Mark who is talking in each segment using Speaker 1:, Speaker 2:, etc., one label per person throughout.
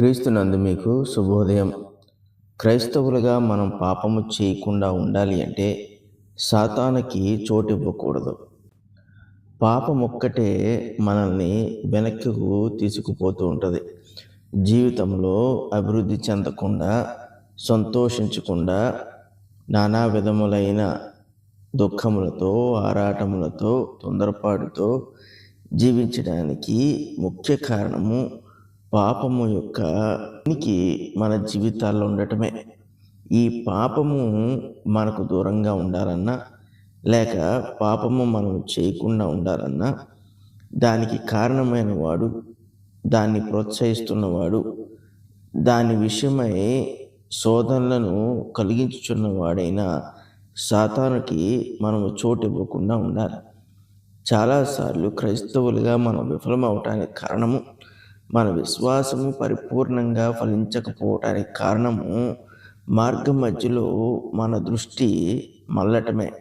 Speaker 1: క్రీస్తునందు మీకు శుభోదయం. క్రైస్తవులుగా మనం పాపము చేయకుండా ఉండాలి అంటే సాతానికి చోటు ఇవ్వకూడదు. పాపం ఒక్కటే మనల్ని వెనక్కు తీసుకుపోతూ ఉంటుంది. జీవితంలో అభివృద్ధి చెందకుండా సంతోషించకుండా నానా విధములైన దుఃఖములతో ఆరాటములతో తొందరపాటుతో జీవించడానికి ముఖ్య కారణము పాపము యొక్క ఉనికి మన జీవితాల్లో ఉండటమే. ఈ పాపము మనకు దూరంగా ఉండాలన్నా లేక పాపము మనం చేయకుండా ఉండాలన్నా దానికి కారణమైన వాడు దాన్ని ప్రోత్సహిస్తున్నవాడు దాని విషయమై శోధనలను కలిగించుచున్న వాడైన మనము చోటు ఇవ్వకుండా ఉండాలి. చాలాసార్లు క్రైస్తవులుగా మనం విఫలమవటానికి కారణము మన విశ్వాసము పరిపూర్ణంగా ఫలించకపోవటానికి కారణము మార్గం మధ్యలో మన దృష్టి మళ్ళటమే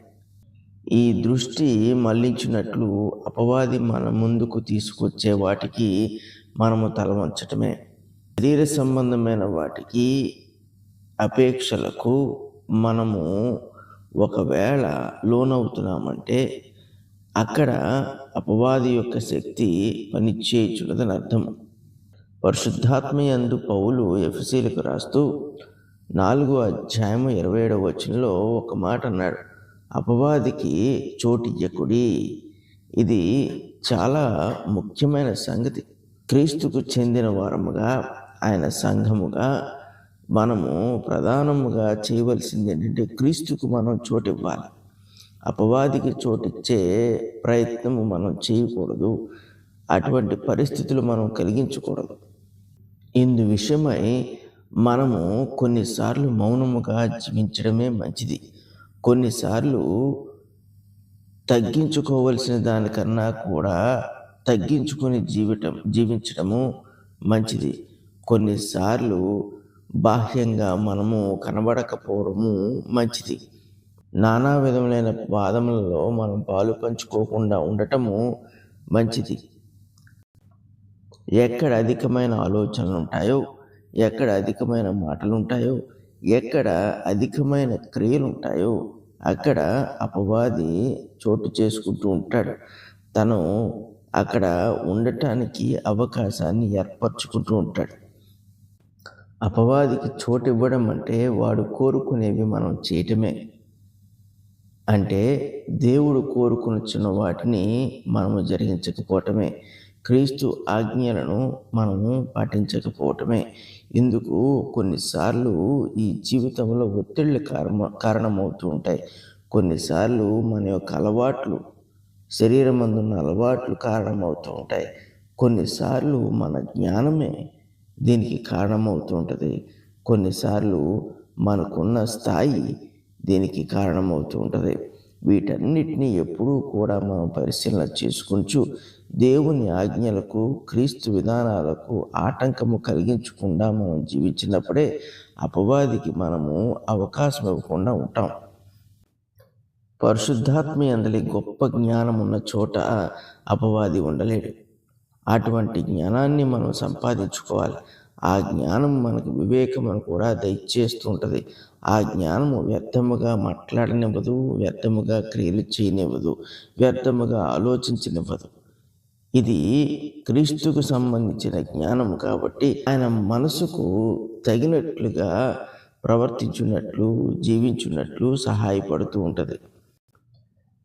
Speaker 1: ఈ దృష్టి మళ్ళించినట్లు అపవాది మన ముందుకు తీసుకొచ్చే వాటికి మనము తలవంచటమే శరీర సంబంధమైన వాటికి అపేక్షలకు మనము ఒకవేళ లోనవుతున్నామంటే అక్కడ అపవాది యొక్క శక్తి పనిచేయుచున్నదని అర్థం. పరిశుద్ధాత్మయందు పౌలు ఎఫ్సీలకు రాస్తూ నాలుగో అధ్యాయము ఇరవై ఏడవ వచనంలో ఒక మాట అన్నాడు. అపవాదికి చోటియ్యకుడి ఇది చాలా ముఖ్యమైన సంగతి. క్రీస్తుకు చెందిన వారముగా ఆయన సంఘముగా మనము ప్రధానముగా చేయవలసింది ఏంటంటే క్రీస్తుకు మనం చోటు ఇవ్వాలి. అపవాదికి చోటిచ్చే ప్రయత్నము మనం చేయకూడదు. అటువంటి పరిస్థితులు మనం కలిగించకూడదు. ఇందు విషయమై మనము కొన్నిసార్లు మౌనముగా జీవించడమే మంచిది. కొన్నిసార్లు తగ్గించుకోవలసిన దానికన్నా కూడా తగ్గించుకొని జీవితం జీవించడము మంచిది. కొన్నిసార్లు బాహ్యంగా మనము కనబడకపోవడము మంచిది. నానా విధములైన వాదములలో మనం పాలు పంచుకోకుండా ఉండటము మంచిది. ఎక్కడ అధికమైన ఆలోచనలు ఉంటాయో ఎక్కడ అధికమైన మాటలు ఉంటాయో ఎక్కడ అధికమైన క్రియలు ఉంటాయో అక్కడ అపవాది చోటు చేసుకుంటూ ఉంటాడు. తను అక్కడ ఉండటానికి అవకాశాన్ని ఏర్పరచుకుంటూ ఉంటాడు. అపవాదికి చోటు ఇవ్వడం అంటే వాడు కోరుకునేవి మనం చేయటమే. అంటే దేవుడు కోరుకుని వాటిని మనము జరిగించకపోవటమే. క్రీస్తు ఆజ్ఞలను మనము పాటించకపోవటమే. ఇందుకు కొన్నిసార్లు ఈ జీవితంలో ఒత్తిళ్ళు కారణ కారణమవుతూ ఉంటాయి. కొన్నిసార్లు మన యొక్క అలవాట్లు శరీరం అందున్న అలవాట్లు కారణమవుతూ ఉంటాయి. కొన్నిసార్లు మన జ్ఞానమే దీనికి కారణమవుతూ ఉంటుంది. కొన్నిసార్లు మనకున్న స్థాయి దీనికి కారణమవుతూ ఉంటుంది. వీటన్నిటినీ ఎప్పుడూ కూడా మనం పరిశీలన చేసుకుంటూ దేవుని ఆజ్ఞలకు క్రీస్తు విధానాలకు ఆటంకము కలిగించకుండా మనం జీవించినప్పుడే అపవాదికి మనము అవకాశం ఇవ్వకుండా ఉంటాం. పరిశుద్ధాత్మ అందలి గొప్ప జ్ఞానం ఉన్న చోట అపవాది ఉండలేడు. అటువంటి జ్ఞానాన్ని మనం సంపాదించుకోవాలి. ఆ జ్ఞానం మనకు వివేకమును కూడా దయచేస్తూ ఉంటుంది. ఆ జ్ఞానము వ్యర్థముగా మాట్లాడనివ్వదు వ్యర్థముగా క్రియలు చేయనివ్వదు వ్యర్థముగా ఆలోచించనివ్వదు. ఇది క్రీస్తుకు సంబంధించిన జ్ఞానం కాబట్టి ఆయన మనసుకు తగినట్లుగా ప్రవర్తించున్నట్లు జీవించున్నట్లు సహాయపడుతూ ఉంటుంది.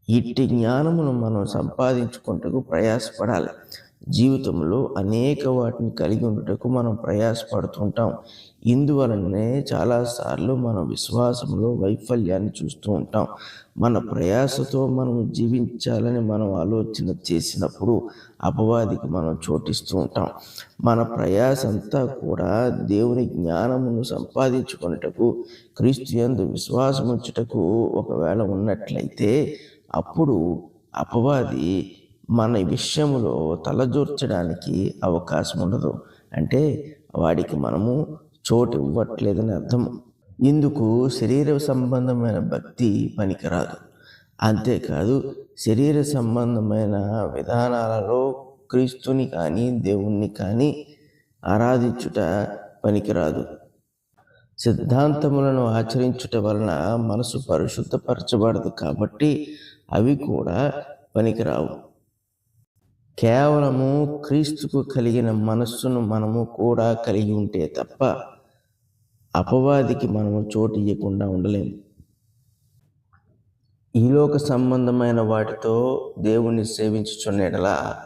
Speaker 1: ఇట్టి జ్ఞానమును మనం సంపాదించుకుంటకు ప్రయాసపడాలి. జీవితంలో అనేక వాటిని కలిగి ఉండటకు మనం ప్రయాసపడుతుంటాం. ఇందువలనే చాలాసార్లు మన విశ్వాసంలో వైఫల్యాన్ని చూస్తూ ఉంటాం. మన ప్రయాసతో మనం జీవించాలని మనం ఆలోచన చేసినప్పుడు అపవాదికి మనం చోటిస్తూ ఉంటాం. మన ప్రయాస అంతా కూడా దేవుని జ్ఞానమును సంపాదించుకున్నటకు క్రీస్తు విశ్వాసం ఉంచుటకు ఒకవేళ ఉన్నట్లయితే అప్పుడు అపవాది మన విషయంలో తలదూర్చడానికి అవకాశం ఉండదు. అంటే వాడికి మనము చోటు ఇవ్వట్లేదని అర్థం. ఇందుకు శరీర సంబంధమైన భక్తి పనికిరాదు. అంతేకాదు శరీర సంబంధమైన విధానాలలో క్రీస్తుని కానీ దేవుణ్ణి కానీ ఆరాధించుట పనికిరాదు. సిద్ధాంతములను ఆచరించుట వలన మనసు పరిశుద్ధపరచబడదు కాబట్టి అవి కూడా పనికిరావు. కేవలము క్రీస్తుకు కలిగిన మనస్సును మనము కూడా కలిగి ఉంటే తప్ప అపవాదికి మనము చోటు ఇవ్వకుండా ఉండలేము. ఈలోక సంబంధమైన వాటితో దేవుణ్ణి సేవించుచున్నట్లా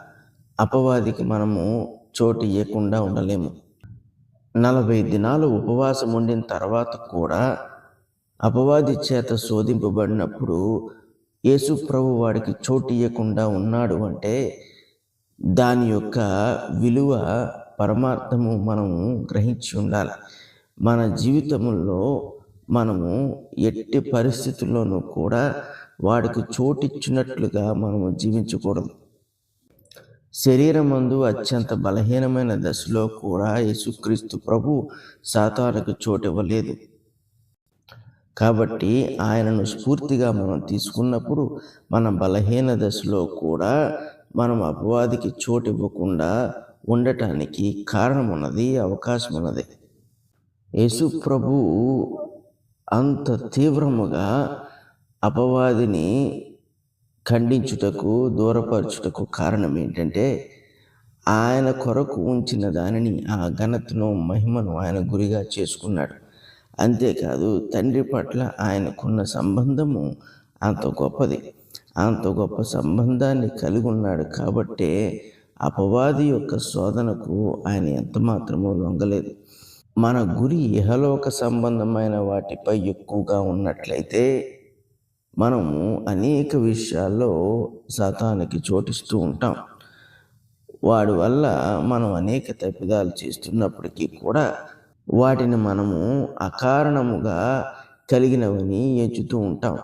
Speaker 1: అపవాదికి మనము చోటు ఇవ్వకుండా ఉండలేము. నలభై దినాలు ఉపవాసం ఉండిన తర్వాత కూడా అపవాది చేత శోధింపబడినప్పుడు యేసు ప్రభు వాడికి చోటు ఇవ్వకుండా ఉన్నాడు అంటే దాని యొక్క విలువ పరమార్థము మనము గ్రహించి ఉండాలి. మన జీవితంలో మనము ఎట్టి పరిస్థితుల్లోనూ కూడా వాడికి చోటిచ్చినట్లుగా మనము జీవించకూడదు. శరీరమందు అత్యంత బలహీనమైన దశలో కూడా యేసుక్రీస్తు ప్రభు సాతానుకు చోటు ఇవ్వలేదు కాబట్టి ఆయనను స్ఫూర్తిగా మనం తీసుకున్నప్పుడు మన బలహీన దశలో కూడా మనం అపవాదికి చోటు ఇవ్వకుండా ఉండటానికి కారణం ఉన్నది అవకాశం ఉన్నది యేసు ప్రభు అంత తీవ్రముగా అపవాదిని ఖండించుటకు దూరపరచుటకు కారణం ఏంటంటే ఆయన కొరకు ఉంచిన దానిని ఆ ఘనతను మహిమను ఆయన గురిగా చేసుకున్నాడు. అంతేకాదు తండ్రి పట్ల ఆయనకున్న సంబంధము అంత గొప్పది. అంత గొప్ప సంబంధాన్ని కలిగి ఉన్నాడు. కాబట్టే అపవాది యొక్క శోధనకు ఆయన ఎంత మాత్రమూ లొంగలేదు. మన గురి ఇహలోక సంబంధమైన వాటిపై ఎక్కువగా ఉన్నట్లయితే మనము అనేక విషయాల్లో శాతానికి చోటిస్తూ ఉంటాం. వాడి వల్ల మనం అనేక తప్పిదాలు చేస్తున్నప్పటికీ కూడా వాటిని మనము అకారణముగా కలిగినవని ఎంచుతూ ఉంటాం.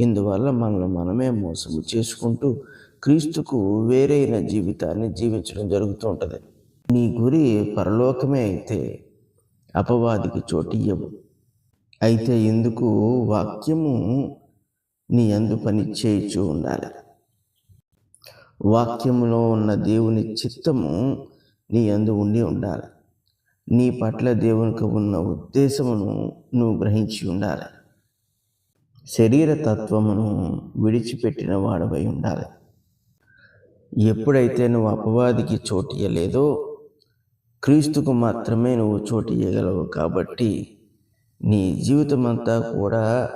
Speaker 1: ఇందువల్ల మనల్ని మనమే మోసము చేసుకుంటూ క్రీస్తుకు వేరైన జీవితాన్ని జీవించడం జరుగుతూ ఉంటుంది. నీ గురి పరలోకమే అయితే అపవాదికి చోటు ఇయ్యవు. అయితే ఎందుకు వాక్యము నీ అందు పని చేయించు ఉండాలి. వాక్యములో ఉన్న దేవుని చిత్తము నీ అందు ఉండి ఉండాలి. నీ పట్ల దేవునికి ఉన్న ఉద్దేశమును నువ్వు గ్రహించి ఉండాలి. శరీర తత్వమును విడిచిపెట్టిన వాడవై ఉండాలి. ఎప్పుడైతే నువ్వు అపవాదికి చోటు ఇయ్యలేదో క్రీస్తుకు మాత్రమే నువ్వు చోటు ఇయ్యగలవు కాబట్టి నీ జీవితం అంతా కూడా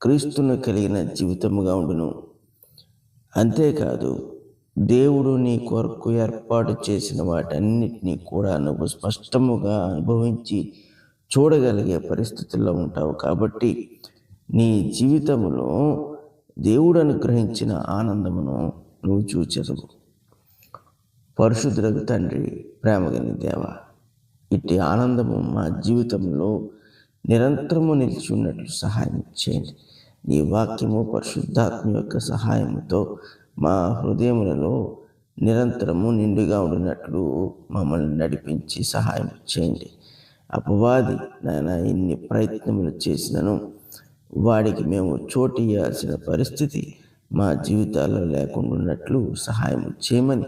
Speaker 1: క్రీస్తును కలిగిన జీవితముగా ఉండును. అంతేకాదు దేవుడు నీ కొరకు ఏర్పాటు చేసిన వాటన్నిటినీ కూడా నువ్వు స్పష్టముగా అనుభవించి చూడగలిగే పరిస్థితుల్లో ఉంటావు కాబట్టి నీ జీవితంలో దేవుడు అనుగ్రహించిన ఆనందమును నువ్వు చూచెదవు. పరిశుద్ధులకు తండ్రి ప్రేమగని దేవ ఇట్టి ఆనందము మా జీవితంలో నిరంతరము నిలిచి ఉన్నట్లు సహాయం చేయండి. నీ వాక్యము పరిశుద్ధాత్మ యొక్క సహాయముతో మా హృదయములలో నిరంతరము నిండుగా ఉండినట్లు మమ్మల్ని నడిపించి సహాయం చేయండి. అపవాది నాయన ఇన్ని ప్రయత్నములు చేసినను వాడికి మేము చోటు ఇవ్వాల్సిన పరిస్థితి మా జీవితాల్లో లేకుండా ఉన్నట్లు సహాయం చేయమని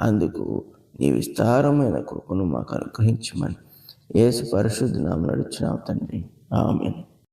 Speaker 1: అందుకు నీ విస్తారమైన కృపను మాకు అనుగ్రహించమని. ఏసు పరిశుద్ధ నామం నడుచున్నావు తండ్రి. ఆమెను.